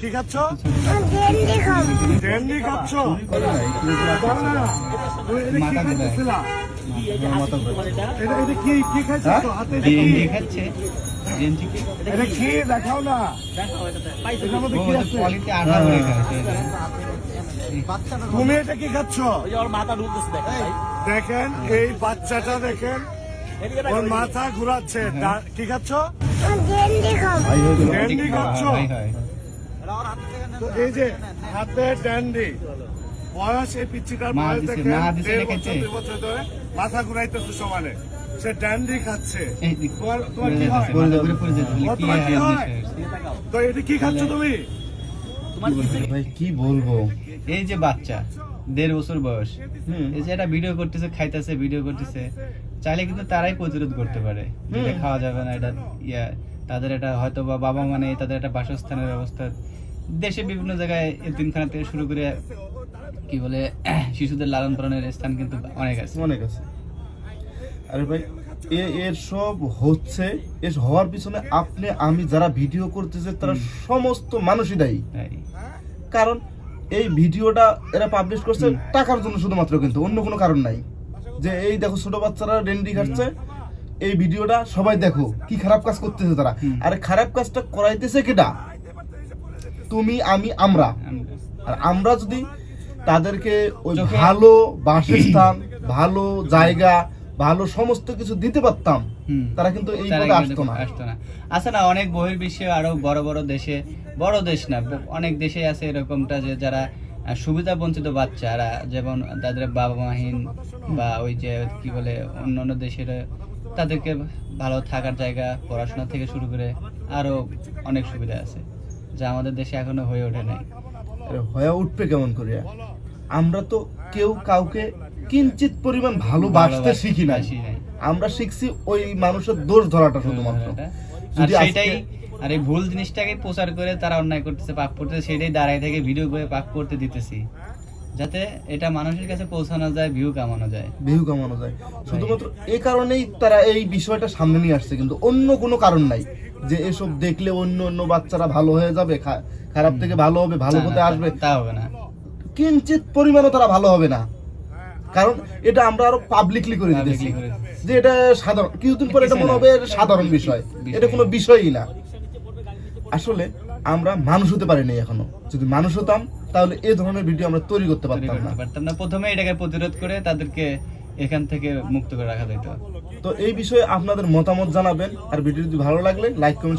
কি খাচ্ছ? ক্যান্ডি খাচ্ছ কি কি হ্যাঁ? হাতে এটা কি? খাচ্ছে। এটা কি? দেখাও না। তুমি এটা কি খাচ্ছ? দেখেন এই বাচ্চাটা দেখেন। ওর মাথা ঘুরাচ্ছে। ডা- কি খাচ্ছ? হয়ে। ক্যান্ডি খাচ্ছ? হয়। তো এই যে হাতে ড্যান্ডি বয়স এই পিচ্ছিটার মা বয়স দেড় বছর দুই বছর ধরে মাথা ঘুরাইতেছে সমানে। সে ড্যান্ডি খাচ্ছে। তোমার তোমার কি হয়? তোমার কি? তো এটা কি খাচ্ছ তুমি? ভাই কি বলব? এই যে বাচ্চা দেড় বছর বয়স। এই যে একটা ভিডিও করতেছে খাইতেছে ভিডিও করতেছে। চাইলে কিন্তু তারাই প্রতিরোধ করতে পারে। খাওয়া যাবে না এটা ইয়া। তাদের এটা হয়তো বা বাবা মানে তাদের একটা বাসস্থানের ব্যবস্থা। দেশে বিভিন্ন জায়গায় এতিমখানা থেকে শুরু করে কি বলে শিশুদের লালন পালনের স্থান কিন্তু অনেক আছে। অনেক আছে। আরে ভাই এ- এর সব হচ্ছে এর হওয়ার পিছনে আপনি আমি যারা ভিডিও করতেছে তারা সমস্ত মানুষই দায়ী। কারণ এই ভিডিওটা এরা পাবলিশ করছে টাকার জন্য শুধুমাত্র কিন্তু অন্য কোনো কারণ নাই। যে এই দেখো ছোট বাচ্চারা ডেন্ডি খাচ্ছে এই ভিডিওটা সবাই দেখো কি খারাপ কাজ করতেছে তারা। আর খারাপ কাজটা করাইতেছে কেটা তুমি আমি আমরা। আর আমরা যদি তাদেরকে ওই ভালো বাসস্থান ভালো জায়গা ভালো সমস্ত কিছু দিতে পারতাম তারা কিন্তু এই কিন্তু আসতো না। আসতো না। আছে না অনেক বহির্বিশ্বে আরও বড় বড় দেশে বড় দেশ না অনেক দেশে আছে এরকমটা যে যারা সুবিধা বঞ্চিত বাচ্চারা যেমন তাদের বাবা মাহীন বা ওই যে কি বলে অন্য অন্য দেশের তাদেরকে ভালো থাকার জায়গা পড়াশোনা থেকে শুরু করে আরও অনেক সুবিধা আছে যা আমাদের দেশে এখনও হয়ে ওঠে নাই। হয়ে উঠবে কেমন করিয়া আমরা তো কেউ কাউকে কিঞ্চিত পরিমাণ ভালোবাসতে শিখি নাই। আমরা শিখছি ওই মানুষের দোষ ধরাটা শুধুমাত্র। আর সেটাই আর এই ভুল জিনিসটাকে প্রচার করে তারা অন্যায় করতেছে পাপ করতেছে সেটাই দাঁড়ায় থেকে ভিডিও করে পাপ করতে দিতেছি। যাতে এটা মানুষের কাছে পৌঁছানো যায় ভিউ কামানো যায়। বিহু কামানো যায়। শুধুমাত্র এই কারণেই তারা এই বিষয়টা সামনে নিয়ে আসছে কিন্তু অন্য কোনো কারণ নাই যে এসব দেখলে অন্য অন্য বাচ্চারা ভালো হয়ে যাবে খারাপ থেকে ভালো হবে ভালো হতে আসবে। তা হবে না। কিঞ্চিত পরিমাণও তারা ভালো হবে না। কারণ এটা আমরা আরও পাবলিকলি করে দিতেছি। যে এটা সাধারণ কিছুদিন পরে এটা মনে হবে সাধারণ বিষয়। এটা কোনো বিষয়ই না। আসলে আমরা মানুষ হতে পারিনি এখনও। যদি মানুষ হতাম তাহলে এই ধরনের ভিডিও আমরা তৈরি করতে পারতাম না। পারতাম না। প্রথমে এটাকে প্রতিরোধ করে তাদেরকে এখান থেকে মুক্ত করে রাখা যেত। তো এই বিষয়ে আপনাদের মতামত জানাবেন। আর ভিডিও যদি ভালো লাগলে লাইক কমেন্ট